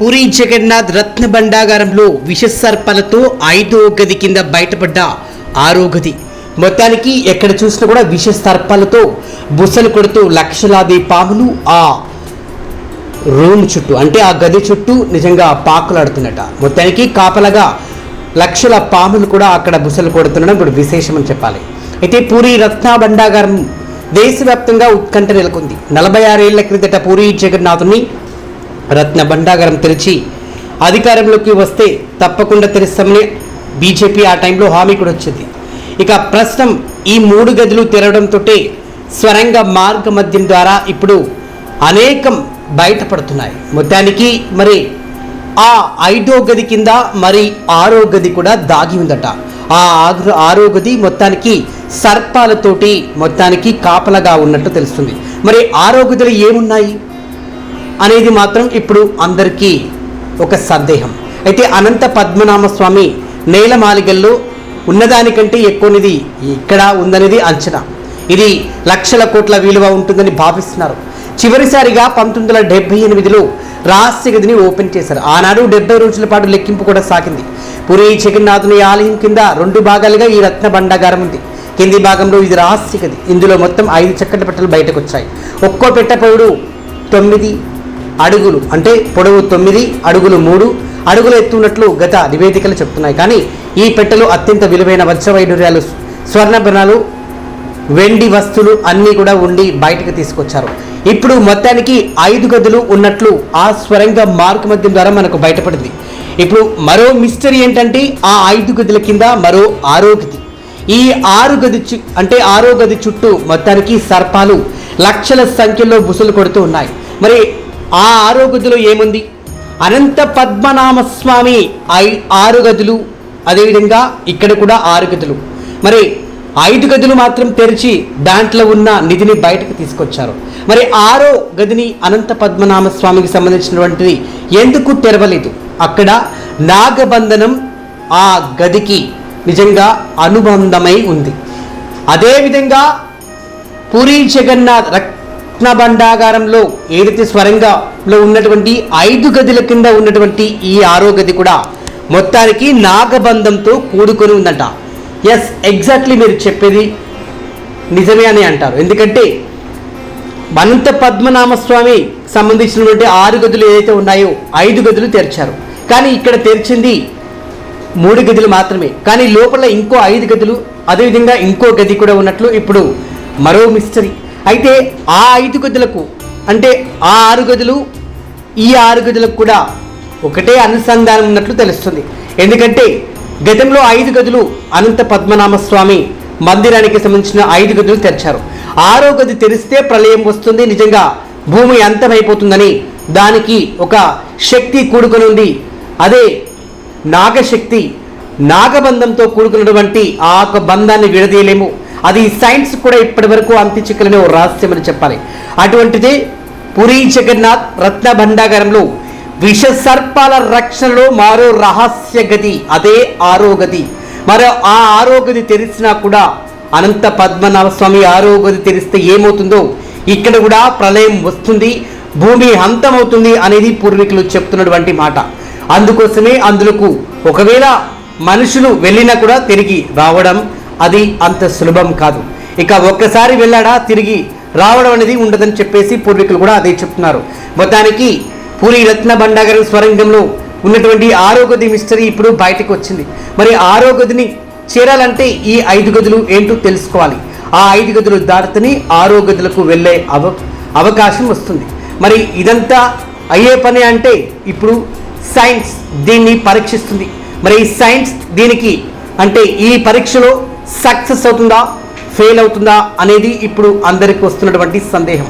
పూరి జగన్నాథ్ రత్న భండాగారంలో విషసర్పాలతో ఐదో గది కింద బయటపడ్డ ఆరో గది. మొత్తానికి ఎక్కడ చూసినా కూడా విషసర్పాలతో బుసలు కొడుతూ లక్షలాది పాములు ఆ రూమ్ చుట్టూ అంటే ఆ గది చుట్టూ నిజంగా పాకులాడుతున్నట. మొత్తానికి కాపలగా లక్షల పాములు కూడా అక్కడ బుసలు కొడుతుండడం ఇప్పుడు విశేషమని చెప్పాలి. అయితే పూరి రత్న భండాగారం దేశవ్యాప్తంగా ఉత్కంఠ నెలకొంది. నలభై ఆరేళ్ళ క్రిందట పూరి జగన్నాథుని రత్న భండాగరం తెరిచి అధికారంలోకి వస్తే తప్పకుండా తెరుస్తామని బీజేపీ ఆ టైంలో హామీ కూడా వచ్చింది ఇక ప్రస్తుతం ఈ మూడు గదులు తెరవడంతో స్వరంగ మార్గ మధ్యం ద్వారా ఇప్పుడు అనేకం బయటపడుతున్నాయి. మొత్తానికి మరి ఆ ఐదో గది కింద మరి ఆరో గది కూడా దాగి ఉందట. ఆ ఆరో గది మొత్తానికి సర్పాలతోటి మొత్తానికి కాపలగా ఉన్నట్టు తెలుస్తుంది. మరి ఆరో గదిలో ఏమున్నాయి? అనేది మాత్రం ఇప్పుడు అందరికీ ఒక సందేహం. అయితే అనంత పద్మనామస్వామి నేలమాలిగల్లో ఉన్నదానికంటే ఎక్కువనిది ఇక్కడ ఉందనేది అంచనా. ఇది లక్షల కోట్ల విలువ ఉంటుందని భావిస్తున్నారు. చివరిసారిగా పంతొమ్మిది వందల డెబ్బై ఎనిమిదిలో రహస్య గదిని ఓపెన్ చేశారు. ఆనాడు డెబ్బై రోజుల పాటు లెక్కింపు కూడా సాగింది. పురి జగన్నాథుని ఆలయం కింద రెండు భాగాలుగా ఈ రత్న భండాగారం ఉంది. కింది భాగంలో ఇది రహస్య గది. ఇందులో మొత్తం ఐదు చక్కటి పెట్టెలు బయటకు వచ్చాయి ఒక్కో పెట్టెపౌడు తొమ్మిది అడుగులు. అంటే పొడవు తొమ్మిది అడుగులు మూడు. అడుగులు ఎత్తున్నట్లు గత నివేదికలు చెప్తున్నాయి. కానీ ఈ పెట్టెలు అత్యంత విలువైన వజ్రవైడూర్యాలు స్వర్ణభరణాలు వెండి వస్తువులు అన్నీ కూడా ఉండి బయటకు తీసుకొచ్చారు. ఇప్పుడు మొత్తానికి ఐదు గదులు ఉన్నట్లు ఆ స్వరంగ మార్గ మధ్యం ద్వారా మనకు బయటపడింది. ఇప్పుడు మరో మిస్టరీ ఏంటంటే ఆ ఐదు గదుల కింద మరో ఆరో గది. ఈ ఆరు గది చు- అంటే ఆరో గది చుట్టూ మొత్తానికి సర్పాలు లక్షల సంఖ్యలో బుసలు కొడుతూ ఉన్నాయి. మరి ఆ ఆరో గదిలో ఏముంది? అనంత పద్మనామస్వామి ఐ ఆరు గదులు. అదేవిధంగా ఇక్కడ కూడా ఆరు గదులు. మరి ఐదు గదులు మాత్రం తెరిచి దాంట్లో ఉన్న నిధిని బయటకు తీసుకొచ్చారు. మరి ఆరో గదిని అనంత పద్మనాభ స్వామికి సంబంధించినటువంటిది ఎందుకు తెరవలేదు? అక్కడ నాగబంధనం ఆ గదికి నిజంగా అనుబంధమై ఉంది. అదేవిధంగా పూరి జగన్నాథ్ రత్న భండాగారంలో ఏదైతే స్వరంగంలో ఉన్నటువంటి ఐదు గదుల కింద ఉన్నటువంటి ఈ ఆరో గది కూడా మొత్తానికి నాగబంధంతో కూడుకొని ఉందంట. ఎస్ ఎగ్జాక్ట్లీ మీరు చెప్పేది నిజమే అని అంటారు. ఎందుకంటే అనంత పద్మనామస్వామి సంబంధించినటువంటి ఆరు గదులు ఏదైతే ఉన్నాయో ఐదు గదులు తెరిచారు. కానీ ఇక్కడ తెరిచింది మూడు గదులు మాత్రమే. కానీ లోపల ఇంకో ఐదు గదులు అదేవిధంగా ఇంకో గది కూడా ఉన్నట్లు ఇప్పుడు మరో మిస్టరీ అయితే ఆ ఐదు గదులకు అంటే ఆ ఆరు గదులు ఈ ఆరు గదులకు కూడా ఒకటే అనుసంధానం ఉన్నట్లు తెలుస్తుంది. ఎందుకంటే గతంలో ఐదు గదులు అనంత పద్మనాభ స్వామి మందిరానికి సంబంధించిన ఐదు గదులు తెరిచారు. ఆరో గది తెరిస్తే ప్రళయం వస్తుంది నిజంగా భూమి అంతమైపోతుందని దానికి ఒక శక్తి కూడుకుని ఉంది అదే నాగశక్తి నాగబంధంతో కూడుకున్నటువంటి ఆ యొక్క బంధాన్ని విడదీయలేము. అది సైన్స్ కూడా ఇప్పటి వరకు అంతి చిక్కలనే ఓ రహస్యం అని చెప్పాలి. అటువంటిది పురి జగన్నాథ్ రత్న భండాగారంలో విష సర్పాల రక్షణలో మరో రహస్య గది అదే ఆరోగతి మరో ఆ ఆరోగతి తెరిచినా కూడా అనంత పద్మనాభ స్వామి ఆరోగతి తెరిస్తే ఏమవుతుందో ఇక్కడ కూడా ప్రళయం వస్తుంది భూమి అంతమవుతుంది అనేది పూర్వీకులు చెప్తున్నటువంటి మాట. అందుకోసమే అందులోకు ఒకవేళ మనుషులు వెళ్ళినా కూడా తిరిగి రావడం అది అంత సులభం కాదు. ఇక ఒక్కసారి వెళ్ళాడా తిరిగి రావడం అనేది ఉండదని చెప్పేసి పూర్వీకులు కూడా అదే చెప్తున్నారు. మొత్తానికి పూరి రత్న భండాగరం స్వరంగంలో ఉన్నటువంటి ఆరోగ్యది మిస్టరీ ఇప్పుడు బయటకు వచ్చింది. మరి ఆరోగదిని చేరాలంటే ఈ ఐదు గదులు ఏంటో తెలుసుకోవాలి. ఆ ఐదు గదులు దాటితేనే ఆరో గదులకు వెళ్ళే అవ అవకాశం వస్తుంది. మరి ఇదంతా అయ్యే పని అంటే ఇప్పుడు సైన్స్ దీన్ని పరీక్షిస్తుంది. మరి ఈ సైన్స్ దీనికి అంటే ఈ పరీక్షలో సక్సెస్ అవుతుందా ఫెయిల్ అవుతుందా అనేది ఇప్పుడు అందరికి వస్తున్నటువంటి సందేహం.